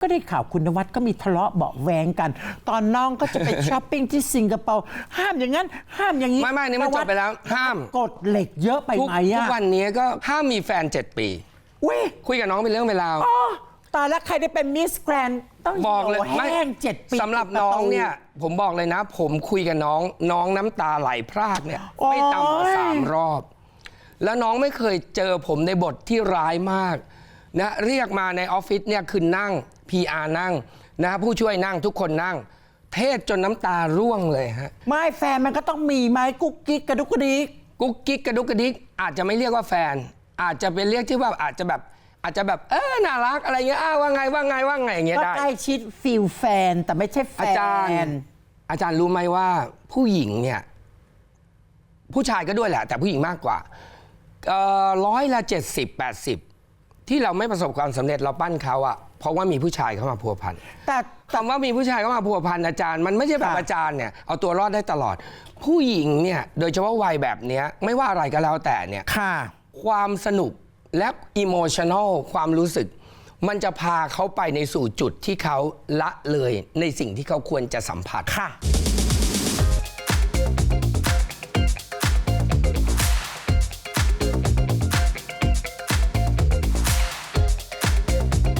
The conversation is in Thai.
ก็ได้ข่าวคุณนวัดก็มีทะเลาะเบาะแวงกัน ตอนน้องก็จะไป ช้อปปิ้งที่สิงคโปร์ห้ามอย่างนั้น ห้ามอย่างนี้ไม่ไม่นี่มันจบไปแล้วห้ามกดเหล็กเยอะไปทุกไหมทุกอะวันนี้ก็ห้ามมีแฟน 7 ปี เว้ยคุยกับน้องเป็นเรื่องเวลาวอ๋อตายแล้วใครได้เป็นมิสแกรนต้องบอกเลยโหแห้งเจ็ดปีสำหรับติดประน้องตูเนี่ย ผมบอกเลยนะ ผมคุยกับน้องน้องน้ำตาไหลพรากเนี่ยโอ้ยไม่ต่ำกว่าสามรอบ แล้วน้องไม่เคยเจอผมในบทที่ร้ายมาก นะเรียกมาในออฟฟิศเนี่ยคือนั่ง PR นั่งนะผู้ช่วยนั่งทุกคนนั่ง เทศจนน้ำตาร่วงเลยฮะ ไม่แฟนมันก็ต้องมีไหมกุ๊กกิ๊กกระดุกกระดิกกุ๊กกิ๊กกระดุกกระดิกอาจจะไม่เรียกว่าแฟน อาจจะเป็นเรียกที่ว่าอาจจะแบบอาจจะแบบเออน่ารักอะไรเงี้ยอ้าวว่าไงว่าไงว่าไงอย่างเงี้ยก็ได้ ใกล้ชิดฟิลแฟนแต่ไม่ใช่แฟอาจารย์นอาจารย์รู้ไหมว่าผู้หญิงเนี่ย ผู้ชายก็ด้วยแหละ แต่ผู้หญิงมากกว่าเอ่อร้อยละเจ็ดสิบแปดสิบ ที่เราไม่ประสบความสำเร็จเราปั้นเขาอะเพราะว่ามีผู้ชายเข้ามาพัวพันแต่คำว่ามีผู้ชายเข้ามาพัวพันอาจารย์มันไม่ใช่แบบค่ะอาจารย์เนี่ยเอาตัวรอดได้ตลอด ผู้หญิงเนี่ยโดยเฉพาะวัยแบบเนี้ยไม่ว่าอะไรก็แล้วแต่เนี่ยค่ะ ความสนุกและอิโมชัน a ลความรู้สึก มันจะพาเขาไปในสู่จุดที่เขาละเลยในสิ่งที่เขาควรจะสัมผัส ค่ะ